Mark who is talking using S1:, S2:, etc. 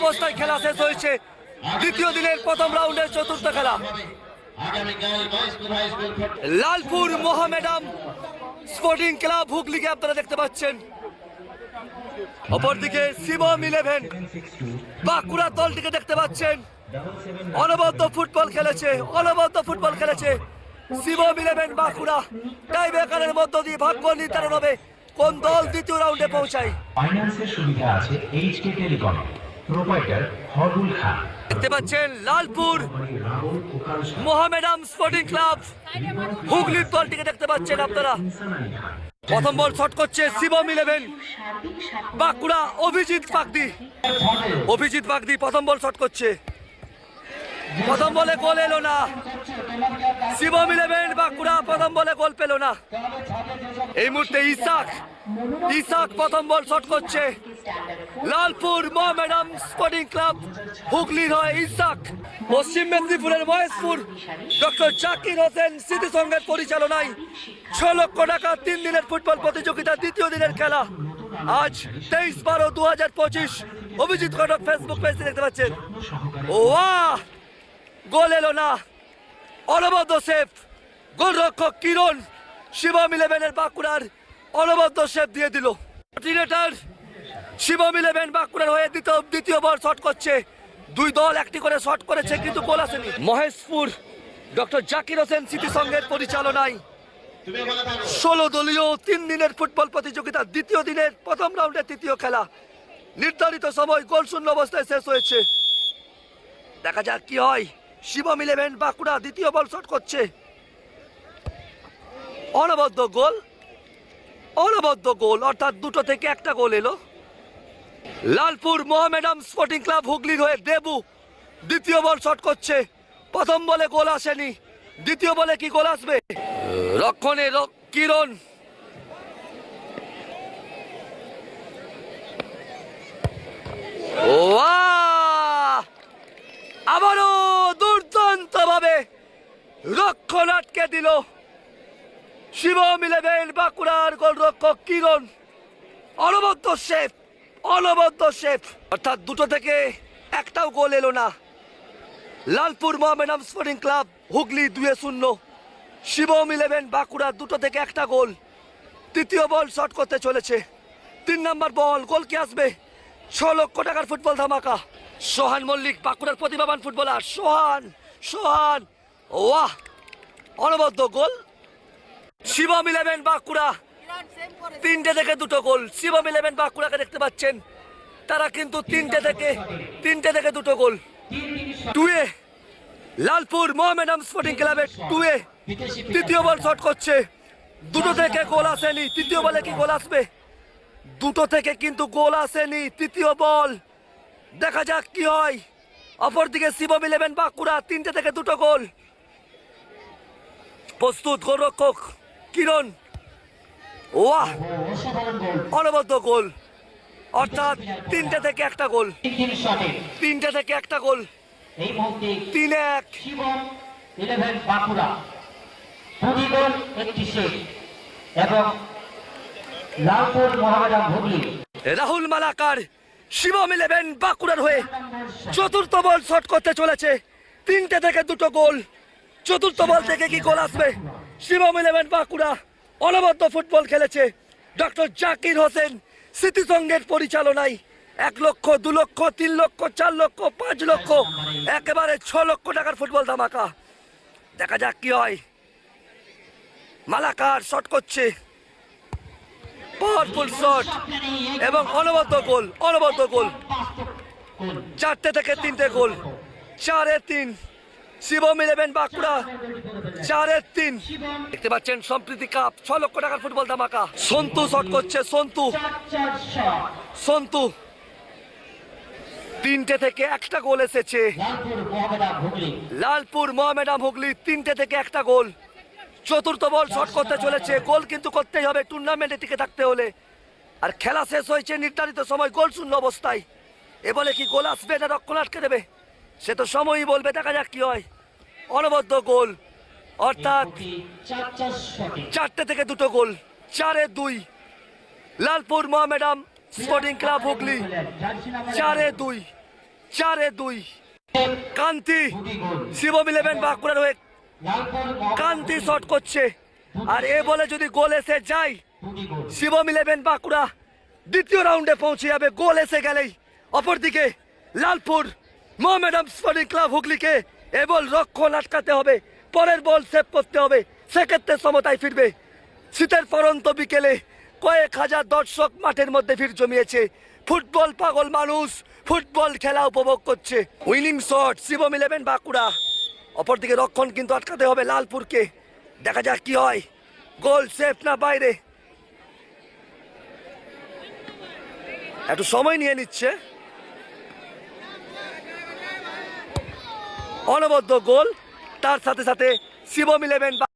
S1: অবস্থায় খেলা শেষ হয়েছে। দ্বিতীয় দিনের প্রথম রাউন্ডের চতুর্থ খেলা। লালপুর মোহামেডাম স্পোর্টিং ক্লাব হুগলিকে আপনারা দেখতে পাচ্ছেন। অপরদিকে শিবম ইলেভেন বাঁকুড়া দলটিকে দেখতে পাচ্ছেন। অনবদ্য ফুটবল খেলেছে, অনবদ্য ফুটবল খেলেছে শিবম ইলেভেন বাঁকুড়া। টাই মধ্য দিয়ে ভাগ্য নির্ধারণ হবে কোন দল দ্বিতীয় রাউন্ডে পৌঁছায়।
S2: ফাইন্যান্সের সুবিধা আছে এইচকে টেলিকম
S1: দেখতে পাচ্ছেন লালপুর মোহামেডাম স্পোর্টিং ক্লাব হুগলির দলটিকে দেখতে পাচ্ছেন আপনারা। প্রথম বল শট করছে শিবম ইলেভেন। বাঁকুড়া অভিজিৎ পাকদি অভিজিৎ পাকদি প্রথম বল শট করছে। প্রথম বলে গোল এলো না। শিবম ইলেভেন, বাঁকুড়া প্রথম বলে গোল পেল না। এই মুহূর্তে ইসাক ইসাক প্রথম বল শট করছে। লালপুর মোহামেডাম স্পোর্টিং ক্লাব, হুগলির হয় ইসাক। পশ্চিম মেদিনীপুরের মহেশপুর, ডক্টর জাকির হোসেন স্মৃতি সংঘের পরিচালনায় ছ লক্ষ টাকা, তিন দিনের ফুটবল প্রতিযোগিতা, দ্বিতীয় দিনের খেলা। আজ তেইশ বারো দু হাজার পঁচিশ, অভিজিৎ ঘটক ফেসবুক পেজে দেখতে পাচ্ছেন। ও! গোল এলো না। অনবদ্য সেফ গোলরক্ষক কিরণ, শিবম ইলেভেনের বাঁকুড়ার অনবদ্য সেফ দিয়ে দিল। কোঅর্ডিনেটর শিবম ইলেভেন বাঁকুড়ার হয়ে দ্বিতীয় দ্বিতীয় বল শট করছে। দুই দল একটি করে শট করেছে, কিন্তু গোল আসেনি। মহেশপুর, ডক্টর জাকির হোসেন স্মৃতি সংঘের পরিচালনায় ষোলো দলীয় তিন দিনের ফুটবল প্রতিযোগিতা, দ্বিতীয় দিনের প্রথম রাউন্ডের তৃতীয় খেলা। নির্ধারিত সময় গোল শূন্য অবস্থায় শেষ হয়েছে। দেখা যাক কি হয়। শিবম ইলেভেন বাঁকুড়া দ্বিতীয় বল শট করছে। অনবদ্য গোল। অনবদ্য গোল, অর্থাৎ দুটো থেকে একটা গোল এলো। লালপুর মোহামেডাম স্পোর্টিং ক্লাব হুগলির হয়ে দেবু দ্বিতীয় বল শট করছে। প্রথম বলে গোল আসেনি। দ্বিতীয় বলে কি গোল আসবে? রক্ষণে কিরণ! আবারও দুর্দান্ত ভাবে রক্ষণ আটকে দিল। শিবম ইলেভেন, বাঁকুড়ার গোলরক্ষক কিরণ। অনবদ্য শেফ অনবদ্য শেফ। অর্থাৎ দুটো থেকে একটাও গোল এলো না। লালপুর মোহামেডাম স্পোর্টিং ক্লাব, হুগলি দুয়ে শূন্য। শিবম ইলেভেন, বাঁকুড়া দুটো থেকে একটা গোল। তৃতীয় বল শট করতে চলেছে। তিন নম্বর বল, গোল কি আসবে? ছ লক্ষ টাকার ফুটবল ধামাকা। সোহান মল্লিক, বাঁকুড়ার প্রতিভাবান ফুটবলার। সোহান সোহান, ওয়াহ! অনবদ্য গোল। শিবম ইলেভেন, বাঁকুড়া। তিনটে থেকে দুটো গোল। শিবম ইলেভেন বাঁকুড়াকে দেখতে পাচ্ছেন। তারা কিন্তু তিনটে থেকে তিনটে থেকে দুটো গোল। টুয়ে, লালপুর মোহামেডাম স্পোর্টিং ক্লাবের টুয়ে তৃতীয় বল শট করছে। দুটো থেকে গোল আসেনি, তৃতীয় বলে কি গোল আসবে? দুটো থেকে কিন্তু গোল আসেনি, তৃতীয় বল। দেখা যাক কি হয়। অপরদিকে শিবম ইলেভেন বাঁকুড়া, তিনটে থেকে দুটো গোল। প্রস্তুত গোলরক্ষক কিরণ। ওয়াহ, অনবদ্য গোল। অর্থাৎ তিনটে থেকে একটা গোল। তিনটে থেকে একটা গোল। তিন এক। রাহুল মালাকার, শিবম ইলেভেন বাঁকুড়ার হয়ে চতুর্থ বল শট করতে চলেছে। তিনটে থেকে দুটো গোল। চতুর্থ বল থেকে কি গোল আসবে? শিবম ইলেভেন বাঁকুড়া। অনবদ্য ফুটবল খেলেছে ডক্টর জাকির হোসেন স্মৃতিসংঘের পরিচালনায় এক লক্ষ, দু লক্ষ, তিন লক্ষ, চার লক্ষ, পাঁচ লক্ষ, একেবারে ছ লক্ষ টাকার ফুটবল ধামাকা। দেখা যাক কি হয়। মালাকার শট করছে। পাওয়ারফুল শট এবং অনবদ্য গোল অনবদ্য গোল। চারটে থেকে তিনটে গোল, চারে তিন। শিবম ইলেভেন বাঁকুড়া চারে তিন। দেখতে পাচ্ছেন, সম্প্রীতি কাপ ছ লক্ষ টাকার ফুটবল ধামাকা। সন্তু শট করছে, সন্তু। সন্তু। তিনটে থেকে একটা গোল এসেছে।
S3: লালপুর
S1: মোহামেডাম হুগলি, তিনটে থেকে একটা গোল। চতুর্থ বল শট করতে চলেছে। গোল কিন্তু করতেই হবে টুর্নামেন্টে টিকে থাকতে হলে। আর খেলা শেষ হয়েছে নির্ধারিত সময়, গোল শূন্য অবস্থায়। এ বলে কি গোল আসবে না রক্ষণ আটকে দেবে? সে তো সময়ই বলবে, দেখা যাক কি হয়। অনবদ্য গোল। অর্থাৎ চারটে থেকে দুটো গোল, চারে দুই। লালপুর মোহামেডাম স্পোর্টিং ক্লাব হুগলি, চারে দুই চারে দুই। কান্তি, শিবম ইলেভেন বাঁকুড়ার হয়ে কান্তি শট করছে। আর এ বলে যদি গোল এসে যায়, শিবম ইলেভেন বাঁকুড়া দ্বিতীয় রাউন্ডে পৌঁছে যাবে, গোল এসে গেলেই। অপরদিকে লালপুর মোহামেডাম স্পোর্টিং ক্লাব হুগলিকে এ বল রক্ষণ আটকাতে হবে। পরের বল সেভ করতে হবে। সেক্ষেত্রে সমতায় ফিরবে। শীতের পরন্ত বিকেলে কয়েক হাজার দর্শক মাঠের মধ্যে ভিড় জমিয়েছে। ফুটবল পাগল মানুষ ফুটবল খেলা উপভোগ করছে। Winning shot, Shivam eleven, Bankura. অপরদিকে রক্ষণ কিন্তু আটকাতে হবে লালপুরকে। দেখা যাক কি হয়। গোল সেফ না বাইরে। একটু সময় নিয়ে নিচ্ছে। অনবদ্য গোল। তার সাথে সাথে শিবম ইলেভেন